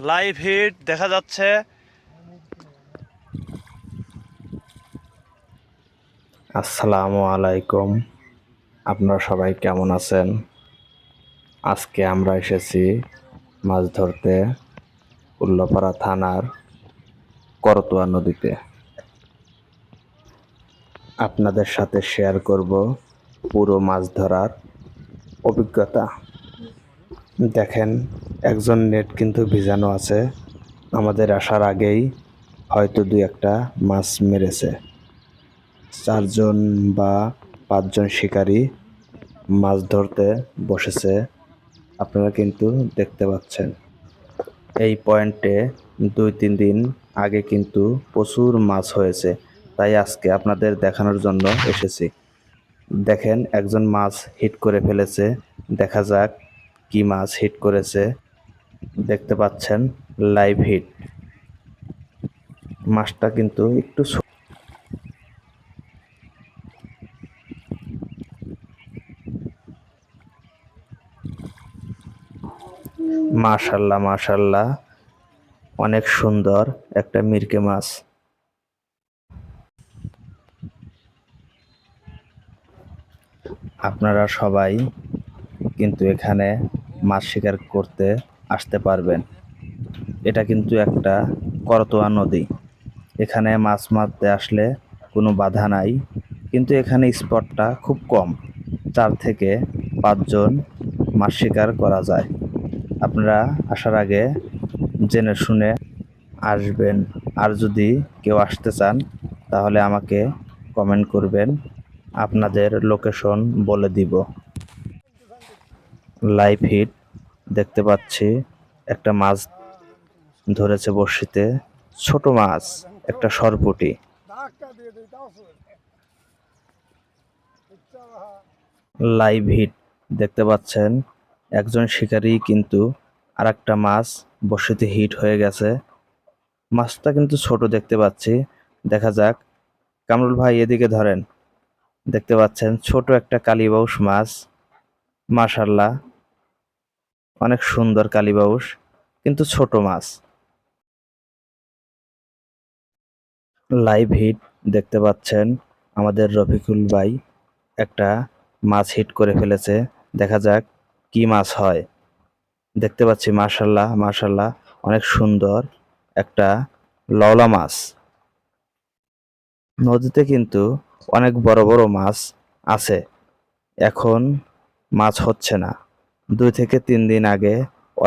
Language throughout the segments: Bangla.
লাইভ হিট দেখা যাচ্ছে। আসসালামু আলাইকুম। আপনারা সবাই কেমন আছেন? আজকে আমরা এসেছি মাছ ধরতে উল্লাপাড়া থানার করতোয়া নদীতে। আপনাদের সাথে শেয়ার করব পুরো মাছ ধরার অভিজ্ঞতা। দেখেন একজন নেট কিন্তু ভিজানো আছে। আমাদের আসার আগেই হয়তো দুই একটা মাছ মেরেছে। চারজন বা পাঁচজন শিকারী মাছ ধরতে বসেছে। আপনারা কিন্তু দেখতে পাচ্ছেন। এই পয়েন্টে দুই তিন দিন আগে কিন্তু প্রচুর মাছ হয়েছে। তাই আজকে আপনাদের দেখানোর জন্য এসেছি। দেখেন, একজন মাছ হিট করে ফেলেছে। দেখা যাক কি মাছ হিট করেছে। দেখতে পাচ্ছেন লাইভ হিট মাছটা কিন্তু একটু মাশাল্লাহ মাশাল্লাহ। অনেক সুন্দর একটা মিরকে মাছ। আপনারা সবাই কিন্তু এখানে মাছ শিকার করতে আসতে পারবেন। এটা কিন্তু একটা করতোয়া নদী। এখানে মাছ মারতে আসলে কোনো বাধা নাই। কিন্তু এখানে স্পটটা খুব কম। চার থেকে পাঁচজন মাছ শিকার করা যায়। আপনারা আসার আগে জেনে শুনে আসবেন। আর যদি কেউ আসতে চান, তাহলে আমাকে কমেন্ট করবেন। আপনাদের লোকেশন বলে দিব। লাইভ হিট দেখতে পাচ্ছি একটা মাছ ধরেছে বড়শিতে। ছোট মাছ, একটা সরপুটি। লাইভ হিট দেখতে পাচ্ছেন। একজন শিকারী কিন্তু আর একটা মাছ বড়শিতে হিট হয়ে গেছে। মাছটা কিন্তু ছোট দেখতে পাচ্ছি। দেখা যাক। কামরুল ভাই, এদিকে ধরেন। দেখতে পাচ্ছেন, ছোট একটা কালীবাউস মাছ। মাশাল্লাহ অনেক সুন্দর কালীবাউস কিন্তু ছোট মাছ। লাইভ হিট দেখতে পাচ্ছেন আমাদের রফিকুল ভাই, একটা মাছ হিট করে ফেলেছে। দেখা যাক কি মাছ হয়। দেখতে পাচ্ছি মাশাল্লাহ মার্শাল্লাহ অনেক সুন্দর একটা লওলা মাছ। নদীতে কিন্তু অনেক বড় বড় মাছ আছে। এখন মাছ হচ্ছে না। দুই থেকে তিন দিন আগে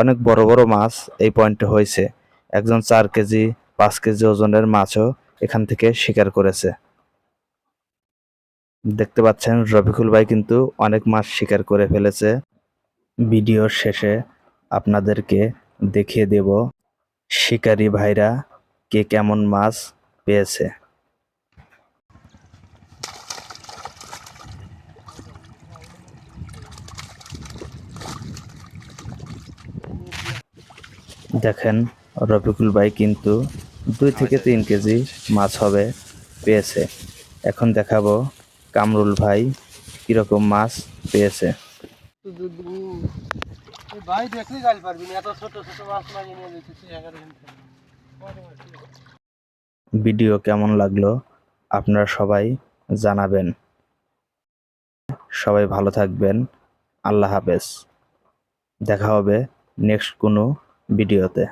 অনেক বড় বড় মাছ এই পয়েন্টে হয়েছে। একজন চার কেজি, পাঁচ কেজি ওজনের মাছও এখান থেকে শিকার করেছে। দেখতে পাচ্ছেন, রফিকুল ভাই কিন্তু অনেক মাছ শিকার করে ফেলেছে। ভিডিওর শেষে আপনাদেরকে দেখিয়ে দেব, শিকারী ভাইরা কে কেমন মাছ পেয়েছে। দেখেন রফিকুল ভাই কিন্তু দুই থেকে তিন কেজি মাছ হবে পেয়েছে। এখন দেখাবো কামরুল ভাই কীরকম মাছ পেয়েছে। এই ভাই দেখলেই গাল পারবি না এত ছোট ছোট মাছ মারিয়ে নিয়ে যেতেছি ভিডিও কেমন লাগল আপনারা সবাই জানাবেন। সবাই ভালো থাকবেন আল্লাহ হাফেজ। দেখা হবে নেক্সট কোনো ভিডিওতে।